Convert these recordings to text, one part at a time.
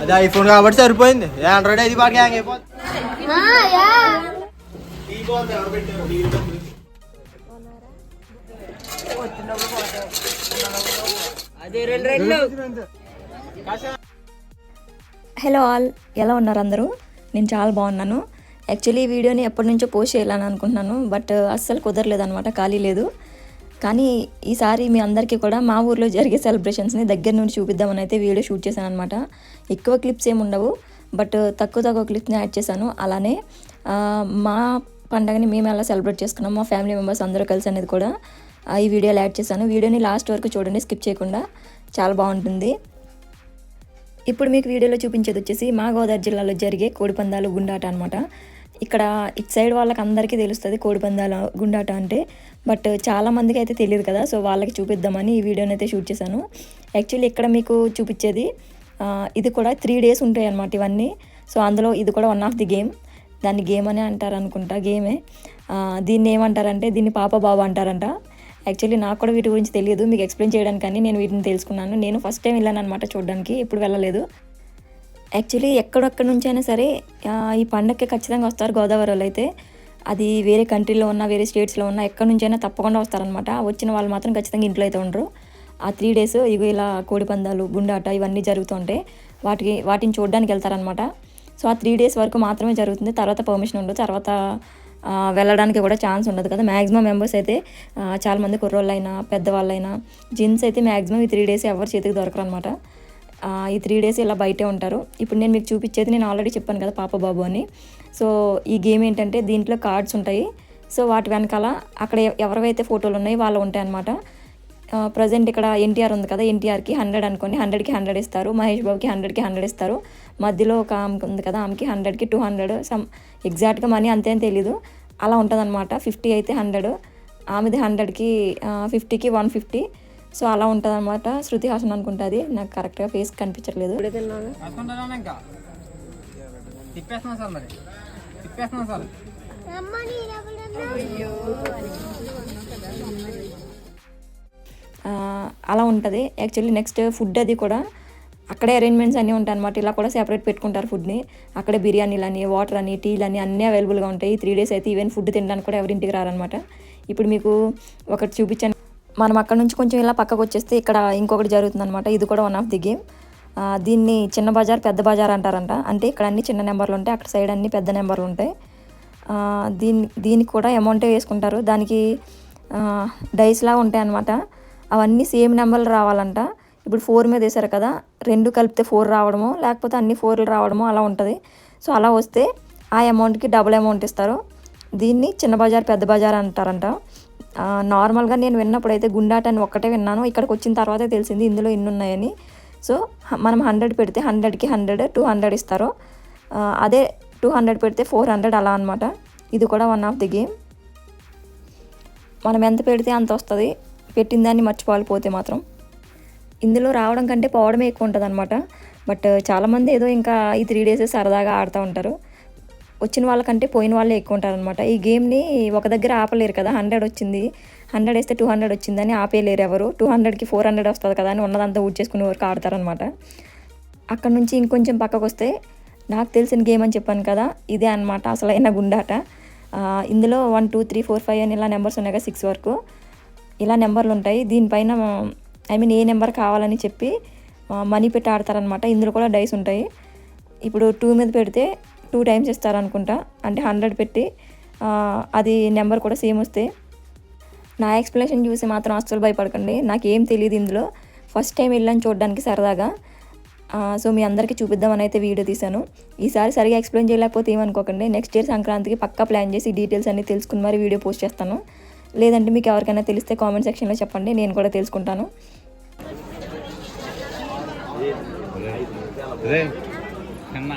అది ఐఫోన్ కాబట్టి సరిపోయింది. ఆండ్రాయిడ్ అయితే బాగా హ్యాంగ్ అయిపోతుంది. హలో ఆల్ ఎలా ఉన్నారు అందరూ? నేను చాలా బాగున్నాను. యాక్చువల్లీ ఈ వీడియోని ఎప్పటి నుంచో పోస్ట్ చేయాలని అనుకుంటున్నాను బట్ అస్సలు కుదరలేదు అనమాట ఖాళీ లేదు. కానీ ఈసారి మీ అందరికీ కూడా మా ఊర్లో జరిగే సెలబ్రేషన్స్ని దగ్గర నుండి చూపిద్దామని అయితే వీడియో షూట్ చేశాను అనమాట ఎక్కువ క్లిప్స్ ఏమి ఉండవు బట్ తక్కువ తక్కువ క్లిప్స్ని యాడ్ చేశాను. అలానే మా పండగని మేము ఎలా సెలబ్రేట్ చేసుకున్నాం మా ఫ్యామిలీ మెంబర్స్ అందరూ కలిసి అనేది కూడా ఈ వీడియోలో యాడ్ చేశాను. వీడియోని లాస్ట్ వరకు చూడండి స్కిప్ చేయకుండా. చాలా బాగుంటుంది. ఇప్పుడు మీకు వీడియోలో చూపించేది వచ్చేసి మా గోదావరి జిల్లాలో జరిగే కోడిపందాలు గుండాట అనమాట ఇక్కడ ఇటు సైడ్ వాళ్ళకి అందరికీ తెలుస్తుంది కోడిపందాల గుండాట అంటే. బట్ చాలా మందికి అయితే తెలియదు కదా సో వాళ్ళకి చూపిద్దామని ఈ వీడియోని అయితే షూట్ చేశాను. యాక్చువల్లీ ఇక్కడ మీకు చూపించేది ఇది కూడా త్రీ డేస్ ఉంటాయి అన్నమాట ఇవన్నీ. సో అందులో ఇది కూడా వన్ ఆఫ్ ది గేమ్ దాన్ని గేమ్ అనే అంటారు అనుకుంటా గేమే దీన్ని ఏమంటారంటే దీన్ని పాప బాబు అంటారంట. యాక్చువల్లీ నాకు కూడా వీటి గురించి తెలియదు మీకు ఎక్స్ప్లెయిన్ చేయడానికని నేను వీటిని తెలుసుకున్నాను. నేను ఫస్ట్ టైం వెళ్ళాను అనమాట చూడడానికి ఎప్పుడు వెళ్ళలేదు. యాక్చువల్లీ ఎక్కడెక్కడి నుంచి అయినా సరే ఈ పండగకి ఖచ్చితంగా వస్తారు గోదావరి వాళ్ళు అయితే. అది వేరే కంట్రీలో ఉన్న వేరే స్టేట్స్లో ఉన్న ఎక్కడి నుంచి అయినా తప్పకుండా వస్తారనమాట వచ్చిన వాళ్ళు మాత్రం ఖచ్చితంగా ఇంట్లో అయితే ఉండరు. ఆ త్రీ డేస్ ఇగో ఇలా కోడిపందాలు గుండాట ఇవన్నీ జరుగుతుంటాయి వాటికి వాటిని చూడడానికి వెళ్తారనమాట సో ఆ త్రీ డేస్ వరకు మాత్రమే జరుగుతుంది. తర్వాత పర్మిషన్ ఉండదు. తర్వాత వెళ్ళడానికి కూడా ఛాన్స్ ఉండదు కదా. మ్యాక్సిమం మెంబర్స్ అయితే చాలామంది కుర్రోళ్ళైనా పెద్దవాళ్ళైనా జిన్స్ అయితే మ్యాక్సిమం ఈ త్రీ డేస్ ఎవరి చేతికి దొరకరు అనమాట ఈ త్రీ డేస్ ఇలా బయటే ఉంటారు. ఇప్పుడు నేను మీకు చూపించేది నేను ఆల్రెడీ చెప్పాను కదా పాప బాబు అని. సో ఈ గేమ్ ఏంటంటే దీంట్లో కార్డ్స్ ఉంటాయి. సో వాటి వెనకాల అక్కడ ఎవరైతే ఎవరివైతే ఫోటోలు ఉన్నాయో వాళ్ళు ఉంటాయి అనమాట ప్రజెంట్ ఇక్కడ ఎన్టీఆర్ ఉంది కదా ఎన్టీఆర్కి హండ్రెడ్ అనుకోండి. హండ్రెడ్కి హండ్రెడ్ ఇస్తారు. మహేష్ బాబుకి హండ్రెడ్కి హండ్రెడ్ ఇస్తారు. మధ్యలో ఒక ఆమెకి ఉంది కదా ఆమెకి హండ్రెడ్కి టూ హండ్రెడ్ సమ్ ఎగ్జాక్ట్గా మనీ అంతే తెలీదు. అలా ఉంటుంది అనమాట ఫిఫ్టీ అయితే హండ్రెడ్ ఆమెది హండ్రెడ్కి ఫిఫ్టీకి వన్ ఫిఫ్టీ సో అలా ఉంటుంది అనమాట శృతి హాసన్ అనుకుంటుంది నాకు కరెక్ట్గా ఫేస్ కనిపించట్లేదు. అలా ఉంటుంది. యాక్చువల్లీ నెక్స్ట్ ఫుడ్ అది కూడా అక్కడే అరేంజ్మెంట్స్ అన్నీ ఉంటాయి అనమాట ఇలా కూడా సెపరేట్ పెట్టుకుంటారు ఫుడ్ని అక్కడే బిర్యానీలు అని వాటర్ అని టీలు అని అన్నీ అవైలబుల్గా ఉంటాయి. త్రీ డేస్ అయితే ఈవెన్ ఫుడ్ తినడానికి కూడా ఎవరింటికి రారనమాట ఇప్పుడు మీకు ఒకటి చూపించాను. మనం అక్కడ నుంచి కొంచెం ఇలా పక్కకు వచ్చేస్తే ఇక్కడ ఇంకొకటి జరుగుతుంది అనమాట ఇది కూడా వన్ ఆఫ్ ది గేమ్ దీన్ని చిన్న బజార్ పెద్ద బజార్ అంటారంట. అంటే ఇక్కడ అన్ని చిన్న నెంబర్లు ఉంటాయి. అక్కడ సైడ్ అన్ని పెద్ద నెంబర్లు ఉంటాయి. దీని దీనికి కూడా అమౌంటే వేసుకుంటారు. దానికి డైస్లా ఉంటాయి అన్నమాట. అవన్నీ సేమ్ నెంబర్లు రావాలంట. ఇప్పుడు ఫోర్ మీద వేశారు కదా. రెండు కలిపితే ఫోర్ రావడము లేకపోతే అన్ని ఫోర్లు రావడము అలా ఉంటుంది. సో అలా వస్తే ఆ అమౌంట్కి డబుల్ అమౌంట్ ఇస్తారు. దీన్ని చిన్న బజార్ పెద్ద బజార్ అంటారంట. నార్మల్గా నేను విన్నప్పుడు అయితే గుండాట అని ఒక్కటే విన్నాను. ఇక్కడికి వచ్చిన తర్వాతే తెలిసింది ఇందులో ఇన్ని ఉన్నాయని సో మనం హండ్రెడ్ పెడితే హండ్రెడ్కి హండ్రెడ్ టూ హండ్రెడ్ ఇస్తారు. అదే టూ హండ్రెడ్ పెడితే ఫోర్ హండ్రెడ్ అలా అనమాట ఇది కూడా వన్ ఆఫ్ ది గేమ్. మనం ఎంత పెడితే అంత వస్తుంది. పెట్టిన దాన్ని మర్చిపోవాలి పోతే మాత్రం. ఇందులో రావడం కంటే పోవడమే ఎక్కువ ఉంటుంది అనమాట బట్ చాలామంది ఏదో ఇంకా ఈ త్రీ డేసే సరదాగా ఆడుతూ ఉంటారు. వచ్చిన వాళ్ళకంటే పోయిన వాళ్ళే ఎక్కువ ఉంటారనమాట ఈ గేమ్ని ఒక దగ్గర ఆపలేరు కదా హండ్రెడ్ వచ్చింది. హండ్రెడ్ వేస్తే టూ హండ్రెడ్ వచ్చిందని ఆపేయలేరు ఎవరు. టూ హండ్రెడ్కి ఫోర్ హండ్రెడ్ వస్తుంది కదా అని ఉన్నదంతా ఊడ్చేసుకునే వరకు ఆడతారనమాట అక్కడ నుంచి ఇంకొంచెం పక్కకు వస్తే నాకు తెలిసిన గేమ్ అని చెప్పాను కదా ఇదే అనమాట అసలైన గుండాట. ఇందులో one two three four five అని ఇలా నెంబర్స్ ఉన్నాయి కదా సిక్స్ వరకు. ఇలా నెంబర్లు ఉంటాయి. దీనిపైన ఐ మీన్ ఏ నెంబర్ కావాలని చెప్పి మనీ పెట్టి ఆడతారనమాట ఇందులో కూడా డైస్ ఉంటాయి. ఇప్పుడు టూ మీద పెడితే టూ టైమ్స్ ఇస్తారనుకుంటా. అంటే హండ్రెడ్ పెట్టి అది నెంబర్ కూడా సేమ్ వస్తే. నా ఎక్స్ప్లెనేషన్ చూసి మాత్రం అస్సలు భయపడకండి. నాకు ఏం తెలియదు ఇందులో. ఫస్ట్ టైం వెళ్ళాను చూడడానికి సరదాగా. సో మీ అందరికీ చూపిద్దామని అయితే వీడియో తీశాను. ఈసారి సరిగా ఎక్స్ప్లెయిన్ చేయలేకపోతే ఏమనుకోకండి. నెక్స్ట్ ఇయర్ సంక్రాంతికి పక్కా ప్లాన్ చేసి డీటెయిల్స్ అన్ని తెలుసుకుని మరి వీడియో పోస్ట్ చేస్తాను. లేదంటే మీకు ఎవరికైనా తెలిస్తే కామెంట్ సెక్షన్లో చెప్పండి. నేను కూడా తెలుసుకుంటాను. కన్నా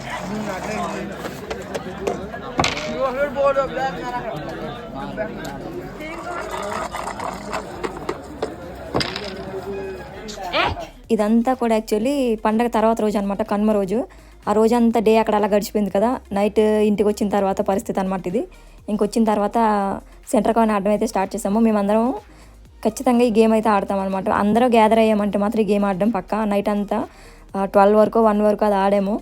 ఇదంతా కూడా యాక్చువల్లీ పండగ తర్వాత రోజు అనమాట కనుమ రోజు. ఆ రోజంతా డే అక్కడ అలా గడిచిపోయింది కదా. నైట్ ఇంటికి వచ్చిన తర్వాత పరిస్థితి అనమాట ఇది. ఇంకొచ్చిన తర్వాత సెంటర్ కాయిన్ ఆడడం అయితే స్టార్ట్ చేసాము. మేమందరం ఖచ్చితంగా ఈ గేమ్ అయితే ఆడతాం అనమాట అందరూ గ్యాదర్ అయ్యామంటే మాత్రం ఈ గేమ్ ఆడడం పక్క. నైట్ అంతా ట్వెల్వ్ వరకు వన్ వరకు అది ఆడాము.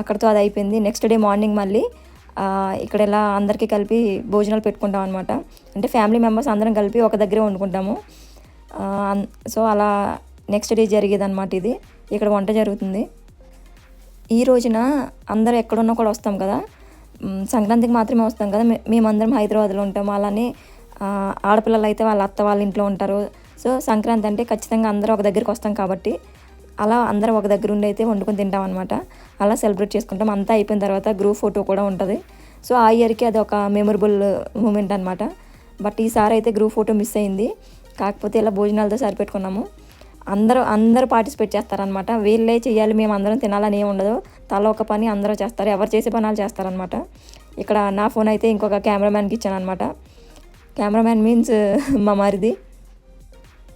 అక్కడితో అది అయిపోయింది. నెక్స్ట్ డే మార్నింగ్ మళ్ళీ ఇక్కడ ఇలా అందరికీ కలిపి భోజనాలు పెట్టుకుంటాం అనమాట అంటే ఫ్యామిలీ మెంబర్స్ అందరం కలిపి ఒక దగ్గరే వండుకుంటాము. సో అలా నెక్స్ట్ డే జరిగేది అనమాట ఇది. ఇక్కడ వంట జరుగుతుంది. ఈ రోజున అందరూ ఎక్కడున్నా కూడా వస్తాం కదా. సంక్రాంతికి మాత్రమే వస్తాం కదా. మేమందరం హైదరాబాద్లో ఉంటాం. అలానే ఆడపిల్లలు అయితే వాళ్ళ అత్త వాళ్ళ ఇంట్లో ఉంటారు. సో సంక్రాంతి అంటే ఖచ్చితంగా అందరూ ఒక దగ్గరికి వస్తాం కాబట్టి అలా అందరం ఒక దగ్గర ఉండి అయితే వండుకొని తింటాం అనమాట అలా సెలబ్రేట్ చేసుకుంటాం. అంతా అయిపోయిన తర్వాత గ్రూప్ ఫోటో కూడా ఉంటుంది. సో ఆ ఇయర్కి అది ఒక మెమొరబుల్ మూమెంట్ అనమాట బట్ ఈసారి అయితే గ్రూప్ ఫోటో మిస్ అయింది. కాకపోతే ఇలా భోజనాలతో సరిపెట్టుకున్నాము. అందరూ అందరూ పార్టిసిపేట్ చేస్తారనమాట వీళ్ళే చేయాలి మేము అందరం తినాలని ఏమి ఉండదు. తల ఒక పని అందరూ చేస్తారు. ఎవరు చేసే పనాలు చేస్తారనమాట ఇక్కడ నా ఫోన్ అయితే ఇంకొక కెమెరామ్యాన్కి ఇచ్చాను అనమాట కెమెరామ్యాన్ మీన్స్ మా మరిది.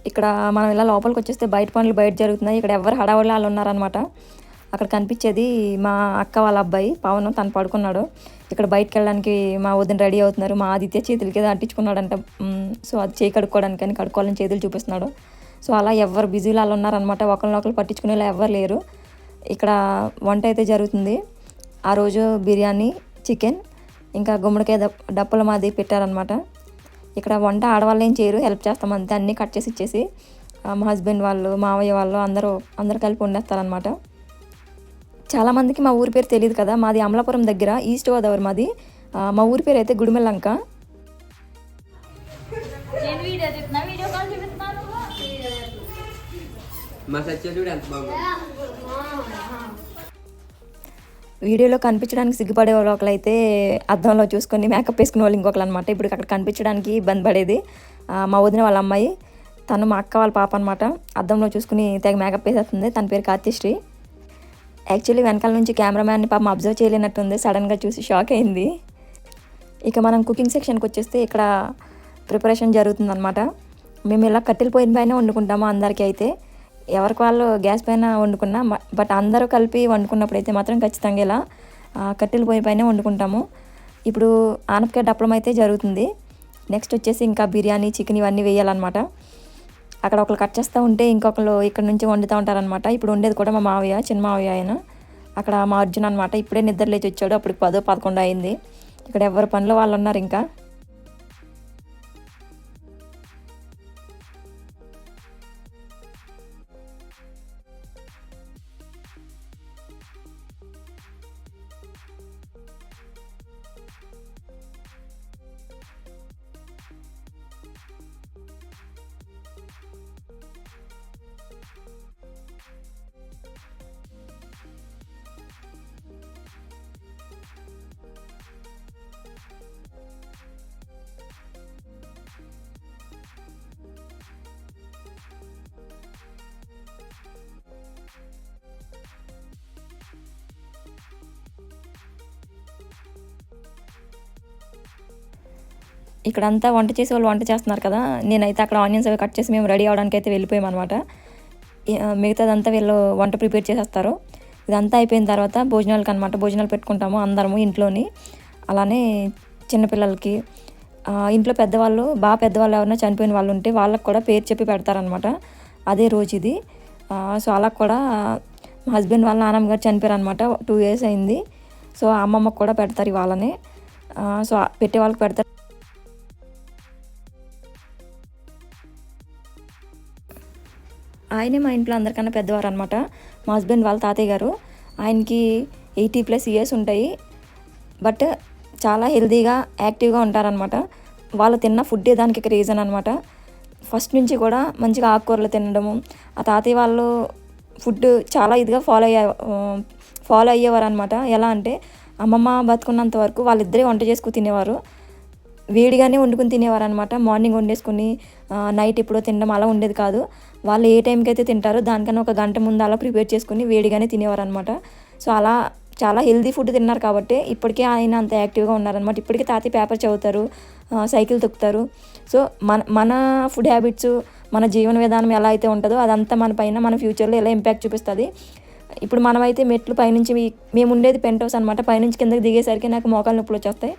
ఇక్కడ మనం ఇలా లోపలికి వచ్చేస్తే బయట పనులు బయట జరుగుతున్నాయి. ఇక్కడ ఎవరు హడావుడి వాళ్ళు ఉన్నారనమాట అక్కడ కనిపించేది మా అక్క వాళ్ళ అబ్బాయి. పవన్ తను పడుకున్నాడు. ఇక్కడ బయటకు వెళ్ళడానికి మా వదిన రెడీ అవుతున్నారు. మా ఆదిత్య చేతులకి ఏదో అంటించుకున్నాడంట. సో అది చేయి కడుక్కోవడానికి అని కడుక్కోవాలని చేతులు చూపిస్తున్నాడు. సో అలా ఎవరు బిజీలో వాళ్ళు ఉన్నారనమాట ఒకరినొకరు పట్టించుకునేలా ఎవరు లేరు. ఇక్కడ వంట అయితే జరుగుతుంది. ఆ రోజు బిర్యానీ చికెన్ ఇంకా గుమ్మడికాయ దప్ డప్పుల మాది పెట్టారనమాట ఇక్కడ వంట ఆడవాళ్ళు ఏం చేయరు హెల్ప్ చేస్తాం అంతే. అన్నీ కట్ చేసి ఇచ్చేసి ఆ, మా హస్బెండ్ వాళ్ళు మావయ్య వాళ్ళు అందరూ అందరు కలిపి వండేస్తారనమాట చాలామందికి మా ఊరి పేరు తెలియదు కదా మాది అమలాపురం దగ్గర ఈస్ట్ గోదావరి మాది. మా ఊరి పేరు అయితే గుడిమెల్లంక. చూడు ఎంత బాగుంది. వీడియోలో కనిపించడానికి సిగ్గుపడే వాళ్ళు ఒకరైతే అద్దంలో చూసుకొని మేకప్ వేసుకునే వాళ్ళు ఇంకొకరు అనమాట ఇప్పుడు అక్కడ కనిపించడానికి ఇబ్బంది పడేది మా వదిన వాళ్ళ అమ్మాయి. తను మా అక్క వాళ్ళ పాప అనమాట అద్దంలో చూసుకుని తెగ మేకప్ వేసేస్తుంది. తన పేరు కార్తీశ్రీ. యాక్చువల్లీ వెనకాల నుంచి కెమెరామ్యాన్ని పాపం అబ్జర్వ్ చేయలేనట్టుంది. సడన్గా చూసి షాక్ అయింది. ఇక మనం కుకింగ్ సెక్షన్కి వచ్చేస్తే ఇక్కడ ప్రిపరేషన్ జరుగుతుందన్నమాట. మేము ఇలా కట్టెల పోయిన పైన వండుకుంటాము అందరికీ అయితే ఎవరికి వాళ్ళు గ్యాస్ పైన వండుకున్నా బట్ అందరూ కలిపి వండుకున్నప్పుడు అయితే మాత్రం ఖచ్చితంగా ఇలా కట్టెల పొయ్యి పైన వండుకుంటాము. ఇప్పుడు ఆనపకాయ డప్పడం అయితే జరుగుతుంది. నెక్స్ట్ వచ్చేసి ఇంకా బిర్యానీ చికెన్ ఇవన్నీ వేయాలన్నమాట. అక్కడ ఒకరు కట్ చేస్తూ ఉంటే ఇంకొకరు ఇక్కడ నుంచి వండుతూ ఉంటారనమాట ఇప్పుడు ఉండేది కూడా మా మావయ్య చిన్న మావయ్య ఆయన. అక్కడ మా అర్జున్ అనమాట ఇప్పుడే నిద్ర లేచి వచ్చాడు. అప్పుడు పదో పదకొండు అయింది. ఇక్కడ ఎవరి పనిలో వాళ్ళు ఉన్నారు ఇంకా. ఇక్కడంతా వంట చేసే వాళ్ళు వంట చేస్తున్నారు కదా నేనైతే అక్కడ ఆనియన్స్ అవి కట్ చేసి మేము రెడీ అవడానికి అయితే వెళ్ళిపోయాం అనమాట మిగతాదంతా వీళ్ళు వంట ప్రిపేర్ చేసేస్తారు. ఇదంతా అయిపోయిన తర్వాత భోజనాలకు అనమాట భోజనాలు పెట్టుకుంటాము అందరము ఇంట్లోని. అలానే చిన్నపిల్లలకి ఇంట్లో పెద్దవాళ్ళు బాగా పెద్దవాళ్ళు ఎవరైనా చనిపోయిన వాళ్ళు ఉంటే వాళ్ళకి కూడా పేరు చెప్పి పెడతారనమాట అదే రోజు ఇది. సో అలా కూడా మా హస్బెండ్ వాళ్ళ నాన్నమ్మ గారు చనిపోయారు అనమాట టూ ఇయర్స్ అయింది. సో అమ్మమ్మకు కూడా పెడతారు వాళ్ళని సో పెట్టే వాళ్ళకి పెడతారు. ఆయనే మా ఇంట్లో అందరికన్నా పెద్దవారు అనమాట మా హస్బెండ్ వాళ్ళ తాతయ్య గారు. ఆయనకి ఎయిటీ ప్లస్ ఇయర్స్ ఉంటాయి. బట్ చాలా హెల్తీగా యాక్టివ్గా ఉంటారనమాట. వాళ్ళు తిన్న ఫుడ్ దానికి రీజన్ అనమాట. ఫస్ట్ నుంచి కూడా మంచిగా ఆకుకూరలు తినడము. ఆ తాతయ్య వాళ్ళు ఫుడ్ చాలా ఇదిగా ఫాలో అయ్యే ఫాలో అయ్యేవారు అనమాట ఎలా అంటే అమ్మమ్మ బతుకున్నంత వరకు వాళ్ళిద్దరే వంట చేసుకుని తినేవారు. వేడిగానే వండుకుని తినేవారు అనమాట మార్నింగ్ వండేసుకుని నైట్ ఎప్పుడో తినడం అలా ఉండేది కాదు. వాళ్ళు ఏ టైంకి అయితే తింటారో దానికన్నా ఒక గంట ముందు అలా ప్రిపేర్ చేసుకుని వేడిగానే తినేవారు అనమాట సో అలా చాలా హెల్దీ ఫుడ్ తిన్నారు కాబట్టి ఇప్పటికే ఆయన అంత యాక్టివ్గా ఉన్నారనమాట ఇప్పటికీ తాతి పేపర్ చదువుతారు సైకిల్ తొక్కుతారు. సో మన మన ఫుడ్ హ్యాబిట్స్ మన జీవన విధానం ఎలా అయితే ఉంటుందో అదంతా మన పైన మన ఫ్యూచర్లో ఎలా ఇంపాక్ట్ చూపిస్తుంది. ఇప్పుడు మనమైతే మెట్లు పైనుంచి మేము ఉండేది పెంట్ హౌస్ అనమాట పైనుంచి కిందకి దిగేసరికి నాకు మోకాలు నొప్పులు వచ్చేస్తాయి.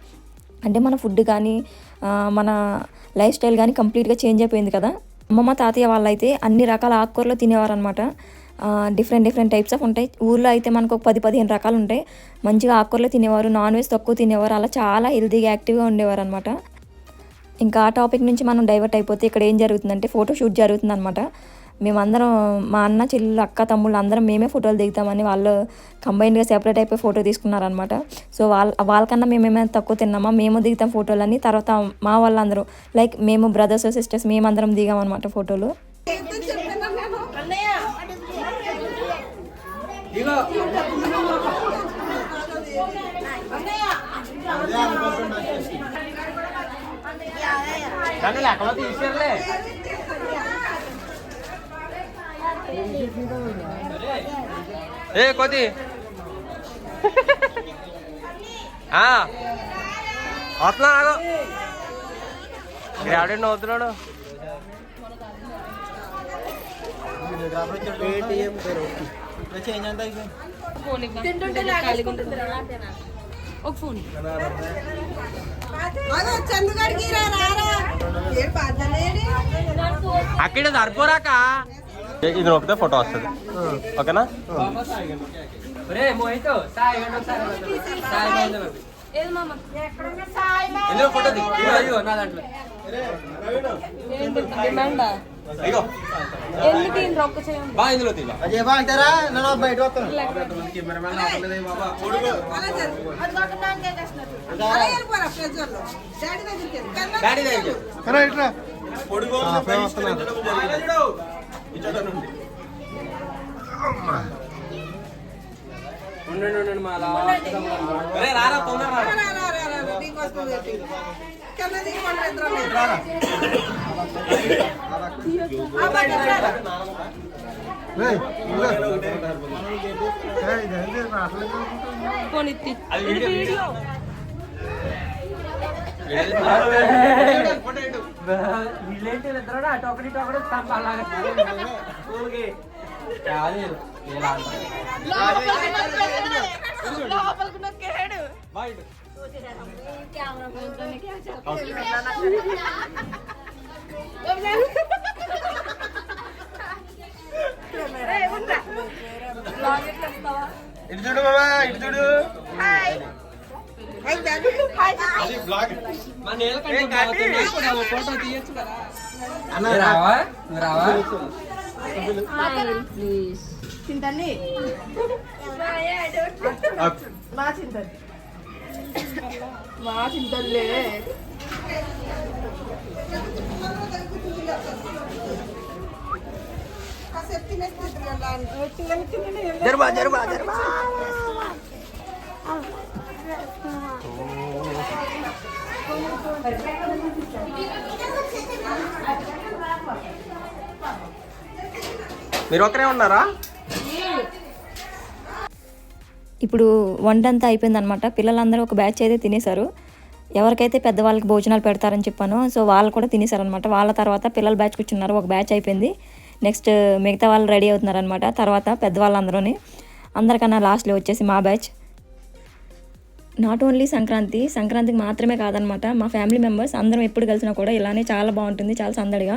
అంటే మన ఫుడ్ కానీ మన లైఫ్ స్టైల్ కానీ కంప్లీట్గా చేంజ్ అయిపోయింది కదా. అమ్మమ్మ తాతయ్య వాళ్ళైతే అన్ని రకాల ఆకుకూరలు తినేవారు అనమాట డిఫరెంట్ డిఫరెంట్ టైప్స్ ఆఫ్ ఉంటాయి. ఊర్లో అయితే మనకు ఒక పది పదిహేను రకాలు ఉంటాయి. మంచిగా ఆకుకూరలు తినేవారు నాన్ వెజ్ తక్కువ తినేవారు అలా చాలా హెల్తీగా యాక్టివ్గా ఉండేవారు అనమాట ఇంకా ఆ టాపిక్ నుంచి మనం డైవర్ట్ అయిపోతే ఇక్కడ ఏం జరుగుతుందంటే ఫోటో షూట్ జరుగుతుంది అనమాట మేమందరం మా అన్న చెల్లెలు అక్క తమ్ముళ్ళు అందరం మేమే ఫోటోలు దిగుతామని వాళ్ళు కంబైన్డ్గా సెపరేట్ అయిపోయి ఫోటో తీసుకున్నారనమాట సో వాళ్ళ వాళ్ళకన్నా మేము ఏమైనా తక్కువ తిన్నామా మేము దిగుతాం ఫోటోలని తర్వాత మా వాళ్ళందరూ లైక్ మేము బ్రదర్స్ సిస్టర్స్ మేమందరం దిగామన్నమాట ఫోటోలు. తీసుకెళ్ళలే ఏ కొద్ది వస్తున్నా ఆగు. గ్రాడెడ్ నవ్వుతున్నాడు పేటిఎం చేంజ్ అంతా అయిపోయింది చందుగడికి రారా ఏ పాతలేడి అక్కడ సరిపోరాక. ఇది నొక్కితే ఫోటో వస్తుంది. ఓకేనా? ఇందులో ఫోటో దిగు నా దాంట్లో ఇగో బా ఇందులో తీగా అజయ్ బా అంటారా నన్ను బయట వస్తాను అలాగే పోరా ప్రజల్లో డాడీ దగ్గరికి వెళ్ళు. కన్నా డాడీ దగ్గర అరే రారా తొందర రా, రా, మన ఇద్దరం వెళ్దాం. ఆ బండి రారా. ఇటు చూడు మామా ఇటు చూడు రావా రావా మా చింతల్లి మా కాసేపు తినేసి తింటారు జరుబా జరుబా జరుబా మీరు ఒకరే ఉన్నారా? ఇప్పుడు వంట అంతా అయిపోయిందనమాట పిల్లలందరూ ఒక బ్యాచ్ అయితే తినేశారు. ఎవరికైతే పెద్దవాళ్ళకి భోజనాలు పెడతారని చెప్పాను సో వాళ్ళు కూడా తినేశారనమాట వాళ్ళ తర్వాత పిల్లల బ్యాచ్ కూర్చున్నారు. ఒక బ్యాచ్ అయిపోయింది. నెక్స్ట్ మిగతా వాళ్ళు రెడీ అవుతున్నారనమాట తర్వాత పెద్దవాళ్ళందరూని. అందరికన్నా లాస్ట్లో వచ్చేసి మా బ్యాచ్. నాట్ ఓన్లీ సంక్రాంతి సంక్రాంతికి మాత్రమే కాదనమాట. మా ఫ్యామిలీ మెంబర్స్ అందరం ఎప్పుడు కలిసినా కూడా ఇలానే చాలా బాగుంటుంది చాలా సందడిగా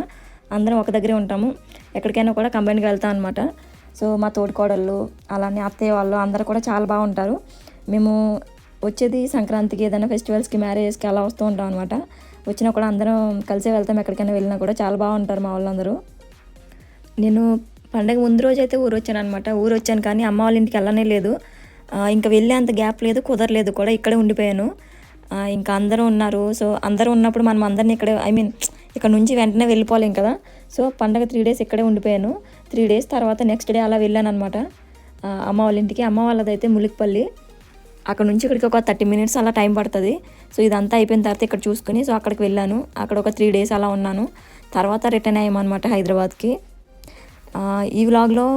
అందరం ఒక దగ్గరే ఉంటాము. ఎక్కడికైనా కూడా కంబైన్గా వెళ్తాం అనమాట సో మా తోటికోడళ్ళు అలానే అత్తయ్య వాళ్ళు అందరూ కూడా చాలా బాగుంటారు. మేము వచ్చేది సంక్రాంతికి ఏదైనా ఫెస్టివల్స్కి మ్యారేజ్కి అలా వస్తూ ఉంటాం అనమాట వచ్చినా కూడా అందరం కలిసే వెళ్తాం ఎక్కడికైనా వెళ్ళినా కూడా చాలా బాగుంటారు మా వాళ్ళందరూ. నేను పండగ ముందు రోజు అయితే ఊరు వచ్చాను అనమాట ఊరు వచ్చాను కానీ అమ్మ వాళ్ళ ఇంటికి వెళ్ళనే లేదు. ఇంకా వెళ్ళే అంత గ్యాప్ లేదు కుదరలేదు కూడా ఇక్కడే ఉండిపోయాను. ఇంకా అందరూ ఉన్నారు. సో అందరూ ఉన్నప్పుడు మనం అందరిని ఇక్కడే ఐ మీన్ ఇక్కడ నుంచి వెంటనే వెళ్ళిపోలేం కదా. సో పండగ త్రీ డేస్ ఇక్కడే ఉండిపోయాను. త్రీ డేస్ తర్వాత నెక్స్ట్ డే అలా వెళ్ళాను అనమాట అమ్మ వాళ్ళ ఇంటికి. అమ్మ వాళ్ళదైతే ములికిపల్లి. అక్కడ నుంచి ఇక్కడికి ఒక థర్టీ మినిట్స్ అలా టైం పడుతుంది. సో ఇదంతా అయిపోయిన తర్వాత ఇక్కడ చూసుకుని సో అక్కడికి వెళ్ళాను. అక్కడ ఒక త్రీ డేస్ అలా ఉన్నాను. తర్వాత రిటర్న్ అయ్యామన్నమాట హైదరాబాద్కి. ఈ వ్లాగ్లో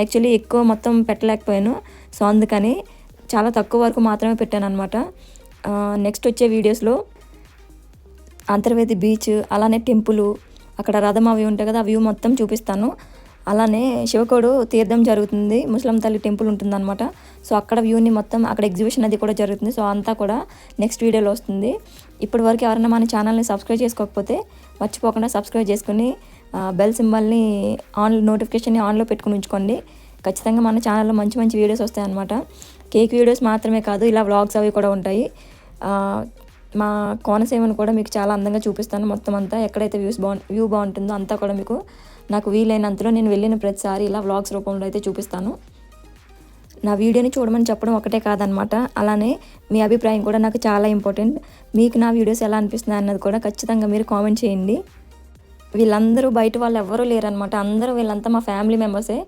యాక్చువల్లీ ఎక్కువ మొత్తం పెట్టలేకపోయాను. సో అందుకని చాలా తక్కువ వరకు మాత్రమే పెట్టాను అనమాట నెక్స్ట్ వచ్చే వీడియోస్లో అంతర్వేది బీచ్ అలానే టెంపుల్ అక్కడ రథం అవి ఉంటాయి కదా వ్యూ మొత్తం చూపిస్తాను. అలానే శివకోడు తీర్థం జరుగుతుంది ముస్లిం తల్లి టెంపుల్ ఉంటుందన్నమాట. సో అక్కడ వ్యూని మొత్తం అక్కడ ఎగ్జిబిషన్ అది కూడా జరుగుతుంది. సో అంతా కూడా నెక్స్ట్ వీడియోలో వస్తుంది. ఇప్పటి వరకు ఎవరైనా మన ఛానల్ని సబ్స్క్రైబ్ చేసుకోకపోతే మర్చిపోకుండా సబ్స్క్రైబ్ చేసుకుని బెల్ సింబల్ని ఆన్ నోటిఫికేషన్ని ఆన్లో పెట్టుకుని ఉంచుకోండి. ఖచ్చితంగా మన ఛానల్లో మంచి మంచి వీడియోస్ వస్తాయన్నమాట. కేక్ వీడియోస్ మాత్రమే కాదు ఇలా వ్లాగ్స్ అవి కూడా ఉంటాయి. మా కోనసీమను కూడా మీకు చాలా అందంగా చూపిస్తాను. మొత్తం అంతా ఎక్కడైతే వ్యూస్ బాగు వ్యూ బాగుంటుందో అంతా కూడా మీకు నాకు వీలైనంతలో నేను వెళ్ళిన ప్రతిసారి ఇలా వ్లాగ్స్ రూపంలో అయితే చూపిస్తాను. నా వీడియోని చూడమని చెప్పడం ఒకటే కాదనమాట అలానే మీ అభిప్రాయం కూడా నాకు చాలా ఇంపార్టెంట్ మీకు నా వీడియోస్ ఎలా అనిపిస్తున్నాయి అన్నది కూడా ఖచ్చితంగా మీరు కామెంట్ చేయండి. వీళ్ళందరూ బయట వాళ్ళు ఎవరూ లేరనమాట అందరూ వీళ్ళంతా మా ఫ్యామిలీ మెంబర్సే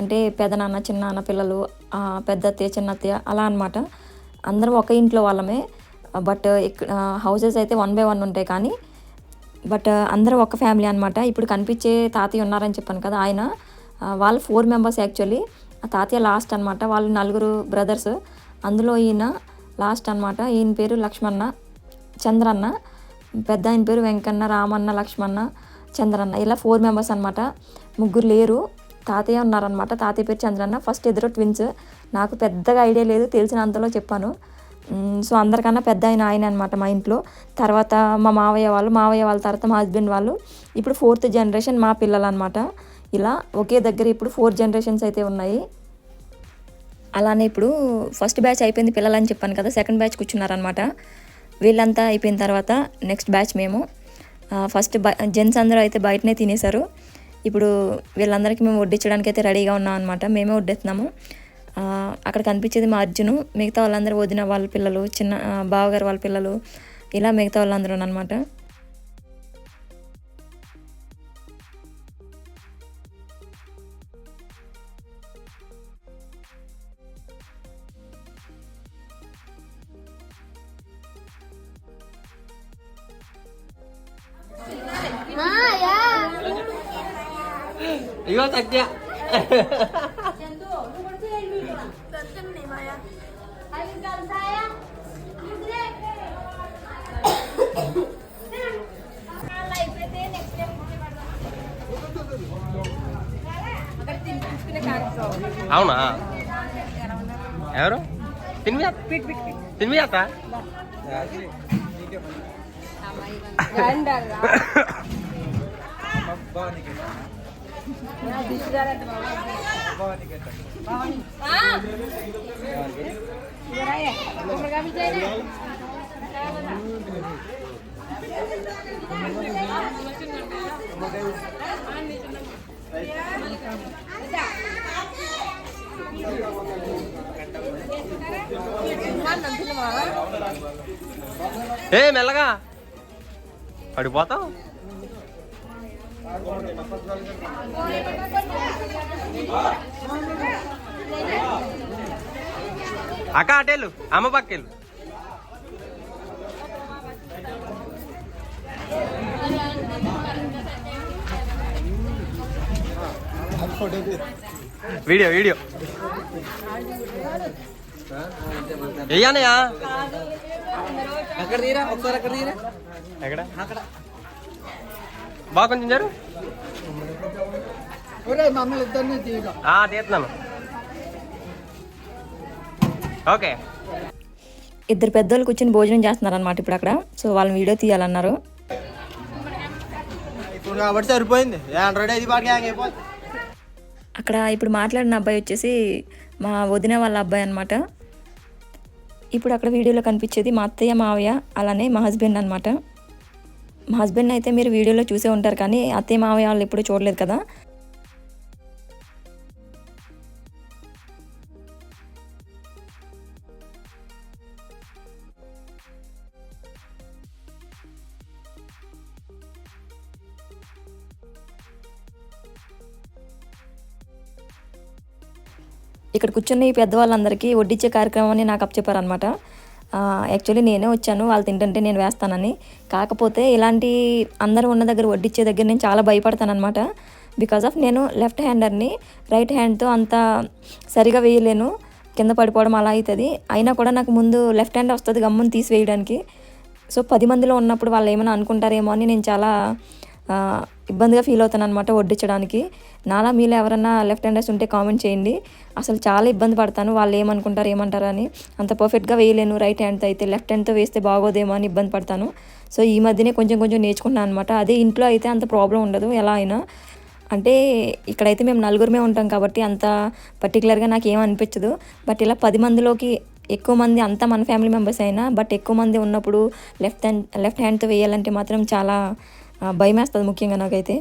అంటే పెదనాన్న చిన్నాన్న పిల్లలు పెద్ద అత్తయ్య చిన్న అత్తయ్య అలా అనమాట అందరం ఒక ఇంట్లో వాళ్ళమే. బట్ ఇక్కడ హౌసెస్ అయితే వన్ బై వన్ ఉంటాయి కానీ బట్ అందరూ ఒక ఫ్యామిలీ అనమాట ఇప్పుడు కనిపించే తాతయ్య ఉన్నారని చెప్పాను కదా ఆయన. వాళ్ళు ఫోర్ మెంబర్స్ యాక్చువల్లీ. ఆ తాతయ్య లాస్ట్ అనమాట వాళ్ళు నలుగురు బ్రదర్స్. అందులో ఈయన లాస్ట్ అనమాట ఈయన పేరు లక్ష్మణ చంద్రన్న. పెద్ద ఆయన పేరు వెంకన్న రామన్న లక్ష్మణ చంద్రన్న. ఇలా ఫోర్ మెంబర్స్ అనమాట ముగ్గురు లేరు. తాతయ్య ఉన్నారనమాట తాతయ్య పేరు చంద్రన్న. ఫస్ట్ ఇద్దరు ట్విన్స్ నాకు పెద్దగా ఐడియా లేదు తెలిసినంతలో చెప్పాను. సో అందరికన్నా పెద్ద ఆయన ఆయన అనమాట మా ఇంట్లో. తర్వాత మా మావయ్య వాళ్ళు మావయ్య వాళ్ళ తర్వాత మా హస్బెండ్ వాళ్ళు. ఇప్పుడు ఫోర్త్ జనరేషన్ మా పిల్లలు అనమాట ఇలా ఒకే దగ్గర ఇప్పుడు ఫోర్ జనరేషన్స్ అయితే ఉన్నాయి. అలానే ఇప్పుడు ఫస్ట్ బ్యాచ్ అయిపోయింది పిల్లలని చెప్పాను కదా సెకండ్ బ్యాచ్ కూర్చున్నారనమాట వీళ్ళంతా అయిపోయిన తర్వాత నెక్స్ట్ బ్యాచ్ మేము. ఫస్ట్ జెంట్స్ అందరూ అయితే బయటనే తినేశారు. ఇప్పుడు వీళ్ళందరికీ మేము వడ్డించడానికి అయితే రెడీగా ఉన్నాం అనమాట మేమే వడ్డిస్తున్నాము. అక్కడ కనిపించేది మా అర్జును. మిగతా వాళ్ళందరూ వదిన వాళ్ళ పిల్లలు చిన్న బావగారు వాళ్ళ పిల్లలు ఇలా మిగతా వాళ్ళందరూ అనమాట ఇగో సత్య అవునా ఎవరు తినిమి తినిమి అత్త ఏ మెల్లగా పడిపోతావు అక్క అటేళ్ళు అమ్మ పక్కెళ్ళు వీడియో వీడియో. వెయ్యానయా అక్కడ తీరా ఒకసారి అక్కడ తీరా. ఎక్కడ? బాగా కొంచెం జరు. తీస్తున్నాను. ఓకే. ఇద్దరు పెద్దోళ్ళు కూర్చొని భోజనం చేస్తున్నారనమాట ఇప్పుడు అక్కడ. సో వాళ్ళని వీడియో తీయాలన్నారు. ఇప్పుడు కాబట్టి సరిపోయింది. ఆండ్రాయిడ్ ఐదు పాటికి హ్యాంగ్ అయిపోతుంది అక్కడ ఇప్పుడు మాట్లాడిన అబ్బాయి వచ్చేసి మా వదిన వాళ్ళ అబ్బాయి అనమాట ఇప్పుడు అక్కడ వీడియోలో కనిపించేది మా అత్తయ్య మావయ్య అలానే మా హస్బెండ్ అనమాట మా హస్బెండ్ అయితే మీరు వీడియోలో చూసే ఉంటారు కానీ అత్తయ్య మావయ్య వాళ్ళు ఎప్పుడు చూడలేదు కదా. ఇక్కడ కూర్చున్న ఈ పెద్దవాళ్ళందరికీ వడ్డించే కార్యక్రమాన్ని నాకు అప్పచెప్పారనమాట యాక్చువల్లీ నేనే వచ్చాను వాళ్ళు తింటుంటే నేను వేస్తానని. కాకపోతే ఇలాంటి అందరూ ఉన్న దగ్గర వడ్డిచ్చే దగ్గర నేను చాలా భయపడతాను అనమాట బికాజ్ ఆఫ్ నేను లెఫ్ట్ హ్యాండర్ని రైట్ హ్యాండ్తో అంత సరిగా వేయలేను. కింద పడిపోవడం అలా అవుతుంది అయినా కూడా నాకు ముందు లెఫ్ట్ హ్యాండ్ వస్తుంది గమ్ముని తీసివేయడానికి. సో పది మందిలో ఉన్నప్పుడు వాళ్ళు ఏమైనా అనుకుంటారేమో అని నేను చాలా ఇబ్బందిగా ఫీల్ అవుతాను అనమాట వడ్డించడానికి. నాలా మీలో ఎవరన్నా లెఫ్ట్ హ్యాండర్స్ ఉంటే కామెంట్ చేయండి. అసలు చాలా ఇబ్బంది పడతాను. వాళ్ళు ఏమనుకుంటారు ఏమంటారు అని అంత పర్ఫెక్ట్గా వేయలేను. రైట్ హ్యాండ్తో అయితే లెఫ్ట్ హ్యాండ్తో వేస్తే బాగోదేమో అని ఇబ్బంది పడతాను. సో ఈ మధ్యనే కొంచెం కొంచెం నేర్చుకున్నాను అనమాట అదే ఇంట్లో అయితే అంత ప్రాబ్లం ఉండదు. ఎలా అయినా. అంటే ఇక్కడైతే మేము నలుగురమే ఉంటాం కాబట్టి అంత పర్టికులర్గా నాకు ఏం అనిపించదు. బట్ ఇలా పది మందిలోకి ఎక్కువ మంది అంతా మన ఫ్యామిలీ మెంబర్స్ అయినా బట్ ఎక్కువ మంది ఉన్నప్పుడు లెఫ్ట్ హ్యాండ్ లెఫ్ట్ హ్యాండ్తో వేయాలంటే మాత్రం చాలా ఆ, ముఖ్యంగా నాకైతే.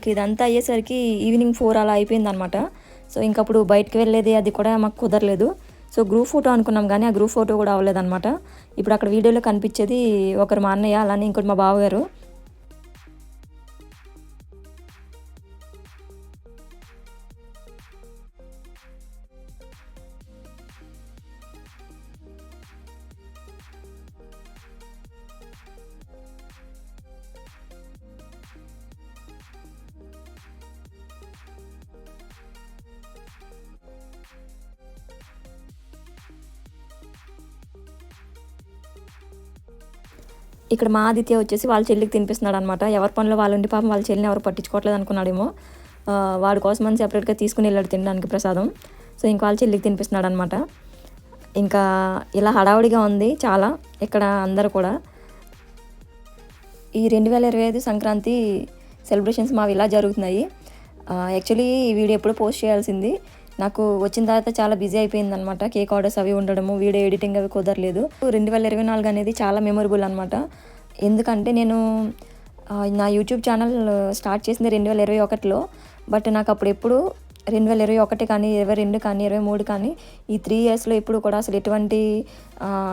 ఇక ఇదంతా అయ్యేసరికి ఈవినింగ్ ఫోర్ అలా అయిపోయిందనమాట. సో ఇంకప్పుడు బయటకు వెళ్ళేది అది కూడా మాకు కుదరలేదు. సో గ్రూప్ ఫోటో అనుకున్నాం కానీ ఆ గ్రూప్ ఫోటో కూడా అవ్వలేదన్నమాట ఇప్పుడు అక్కడ వీడియోలో కనిపించేది ఒకరు మా అన్నయ్య అలానే ఇంకోటి మా బావగారు. ఇక్కడ మా ఆదిత్య వచ్చేసి వాళ్ళ చెల్లికి తినిపిస్తున్నాడు అనమాట ఎవరి పనులు వాళ్ళు ఉండి పాపం వాళ్ళ చెల్లిని ఎవరు పట్టించుకోవట్లేదు అనుకున్నాడేమో. వాడి కోసం అని సెపరేట్గా తీసుకుని వెళ్ళాడు తినడానికి ప్రసాదం. సో ఇంక వాళ్ళ చెల్లికి తినిపిస్తున్నాడు అనమాట ఇంకా ఇలా హడావుడిగా ఉంది చాలా ఇక్కడ అందరూ కూడా. ఈ రెండు వేల ఇరవై ఐదు సంక్రాంతి సెలబ్రేషన్స్ మావి ఇలా జరుగుతున్నాయి. యాక్చువల్లీ ఈ వీడియో ఎప్పుడు పోస్ట్ చేయాల్సింది నాకు వచ్చిన తర్వాత చాలా బిజీ అయిపోయింది అనమాట కేక్ ఆర్డర్స్ అవి ఉండడము వీడియో ఎడిటింగ్ అవి కుదరలేదు. రెండు వేల ఇరవై నాలుగు అనేది చాలా మెమొరబుల్ అనమాట ఎందుకంటే నేను నా యూట్యూబ్ ఛానల్ స్టార్ట్ చేసింది రెండు వేల ఇరవై ఒకటిలో. బట్ నాకు అప్పుడు ఎప్పుడు రెండు వేల ఇరవై ఒకటి కానీ ఇరవై రెండు కానీ ఇరవై మూడు కానీ ఈ త్రీ ఇయర్స్లో ఇప్పుడు కూడా అసలు ఎటువంటి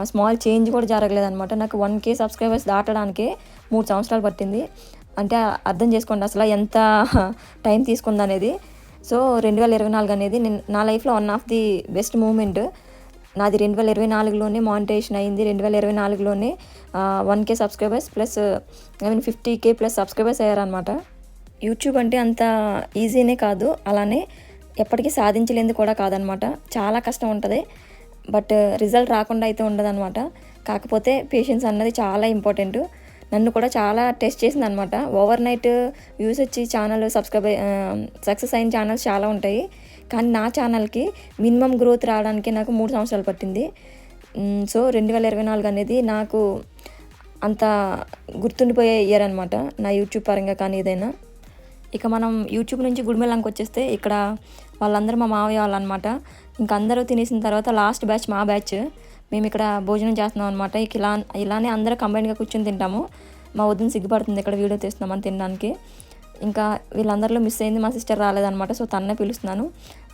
స్మాల్ చేంజ్ కూడా జరగలేదు అనమాట నాకు వన్ కే సబ్స్క్రైబర్స్ దాటడానికే మూడు సంవత్సరాలు పట్టింది. అంటే అర్థం చేసుకోండి అసలు ఎంత టైం తీసుకుంది అనేది సో రెండు వేల ఇరవై నాలుగు అనేది నేను నా లైఫ్లో one of the best moment నాది రెండు వేల ఇరవై నాలుగులోనే మానిటేషన్ అయింది. రెండు వేల ఇరవై నాలుగులోనే one K subscribers plus I mean fifty K plus subscribers అయ్యారనమాట YouTube అంటే అంత ఈజీనే కాదు. అలానే ఎప్పటికీ సాధించలేనిది కూడా కాదనమాట చాలా కష్టం ఉంటుంది. బట్ రిజల్ట్ రాకుండా అయితే ఉండదన్నమాట. కాకపోతే పేషెన్స్ అన్నది చాలా ఇంపార్టెంట్ నన్ను కూడా చాలా టెస్ట్ చేసింది అనమాట ఓవర్ నైట్ వ్యూస్ వచ్చి ఛానల్ సబ్స్క్రైబ్ సక్సెస్ అయిన ఛానల్స్ చాలా ఉంటాయి. కానీ నా ఛానల్కి మినిమం గ్రోత్ రావడానికి నాకు మూడు సంవత్సరాలు పట్టింది. సో రెండు వేల ఇరవై నాలుగు అనేది నాకు అంత గుర్తుండిపోయే ఇయర్ అనమాట. నా యూట్యూబ్ పరంగా కానీ ఏదైనా. ఇక మనం యూట్యూబ్ నుంచి గుడిమెల్లంకి వచ్చేస్తే ఇక్కడ వాళ్ళందరూ మా మావయ్య వాళ్ళు అనమాట ఇంక అందరూ తినేసిన తర్వాత లాస్ట్ బ్యాచ్ మా బ్యాచ్. మేము ఇక్కడ భోజనం చేస్తున్నాం అనమాట ఇలా ఇలానే అందరూ కంబైన్గా కూర్చొని తింటాము. మా వదిన సిగ్గుపడుతుంది ఇక్కడ వీడియో తీస్తున్నామని తినడానికి. ఇంకా వీళ్ళందరిలో మిస్ అయింది మా సిస్టర్ రాలేదనమాట సో తన్నే పిలుస్తున్నాను.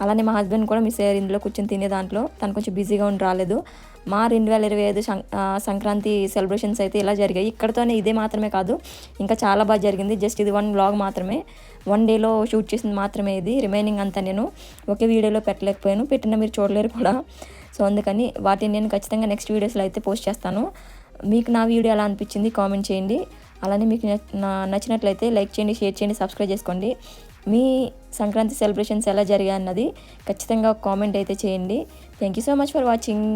అలానే మా హస్బెండ్ కూడా మిస్ అయ్యారు ఇందులో కూర్చొని తినే దాంట్లో. తను కొంచెం బిజీగా ఉండి రాలేదు. మా రెండు వేల ఇరవై ఐదు సంక్రాంతి సెలబ్రేషన్స్ అయితే ఇలా జరిగాయి. ఇక్కడతోనే ఇదే మాత్రమే కాదు ఇంకా చాలా బాగా జరిగింది. జస్ట్ ఇది వన్ బ్లాగ్ మాత్రమే. వన్ డేలో షూట్ చేసింది మాత్రమే ఇది. రిమైనింగ్ అంతా నేను ఒకే వీడియోలో పెట్టలేకపోయాను. పెట్టిన మీరు చూడలేరు కూడా. సో అందుకని వాటిని నేను ఖచ్చితంగా నెక్స్ట్ వీడియోస్లో అయితే పోస్ట్ చేస్తాను. మీకు నా వీడియో ఎలా అనిపించింది కామెంట్ చేయండి. అలానే మీకు నచ్చినట్లయితే లైక్ చేయండి షేర్ చేయండి సబ్స్క్రైబ్ చేసుకోండి. మీ సంక్రాంతి సెలబ్రేషన్స్ ఎలా జరిగాయి అన్నది ఖచ్చితంగా కామెంట్ అయితే చేయండి. Thank you so much for watching